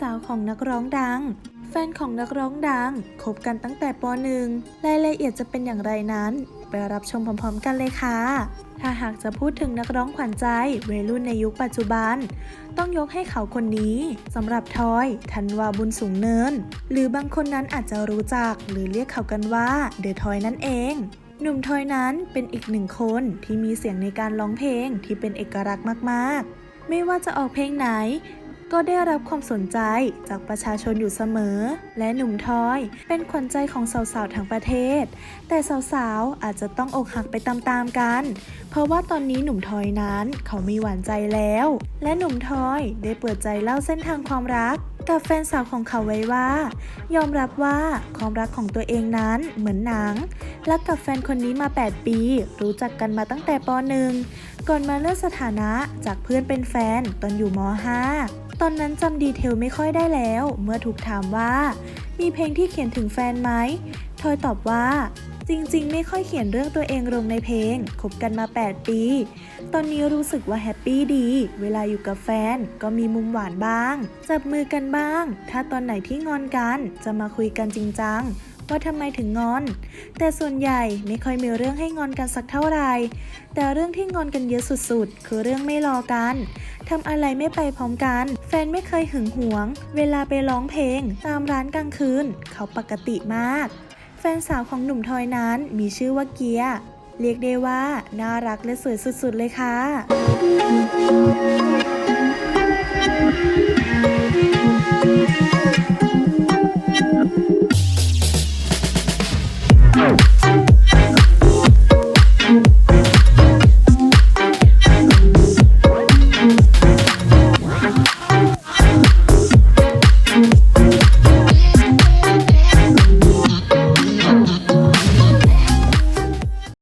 สาวของนักร้องดัง แฟนของนักร้องดังคบกันตั้งแต่ป .1 รายละเอียดจะเป็นอย่างไรนั้น ไปรับชมพร้อมๆ กันเลยค่ะ ถ้าหากจะพูดถึงนักร้องขวัญใจวัยรุ่นในยุคปัจจุบัน ต้องยกให้เขาคนนี้สำหรับทอยธันวาบุญสูงเนิน หรือบางคนนั้นอาจจะรู้จักหรือเรียกเขากันว่าเดอะทอยนั่นเองหนุ่มทอยนั้นเป็นอีกหนึ่งคนที่มีเสียงในการร้องเพลงที่เป็นเอกลักษณ์มาก ๆ ไม่ว่าจะออกเพลงไหน ก็ได้รับความสนใจจากประชาชนอยู่เสมอ และหนุ่มทอยเป็นขวัญใจของสาวๆทั้งประเทศ แต่สาวๆอาจจะต้องอกหักไปตามๆกัน เพราะว่าตอนนี้หนุ่มทอยนั้นเขามีหวานใจแล้ว และหนุ่มทอยได้เปิดใจเล่าเส้นทางความรักกับแฟนสาวของเขาไว้ว่า ยอมรับว่าความรักของตัวเองนั้นเหมือนหนังรักกับแฟนคนนี้มา 8 ปี รู้จักกันมาตั้งแต่ป .1 ก่อนมาเลื่อนสถานะจากเพื่อนเป็นแฟนตอนอยู่ม .5 ตอนนั้นจำดีเทลไม่ค่อยได้แล้ว เมื่อถูกถามว่า มีเพลงที่เขียนถึงแฟนไหมทอยตอบว่า จริงๆ ไม่ค่อยเขียนเรื่องตัวเองลงในเพลงคบกันมา 8 ปี ตอนนี้รู้สึกว่าแฮปปี้ดี เวลาอยู่กับแฟนก็มีมุมหวานบ้าง จับมือกันบ้าง ถ้าตอนไหนที่งอนกันจะมาคุยกันจริงจัง ว่าทำไมถึงงอน แต่ส่วนใหญ่ไม่ค่อยมีเรื่องให้งอนกันสักเท่าไหร่ แต่เรื่องที่งอนกันเยอะสุดๆ คือเรื่องไม่รอกันทำอะไรไม่ไปพร้อมกัน แฟนไม่เคยหึงหวง เวลาไปร้องเพลง ตามร้านกลางคืน เขาปกติมาก แฟนสาวของหนุ่มทอยนั้นมีชื่อว่าเกียเรียกได้ว่าน่ารักและสวยสุดๆเลยค่ะ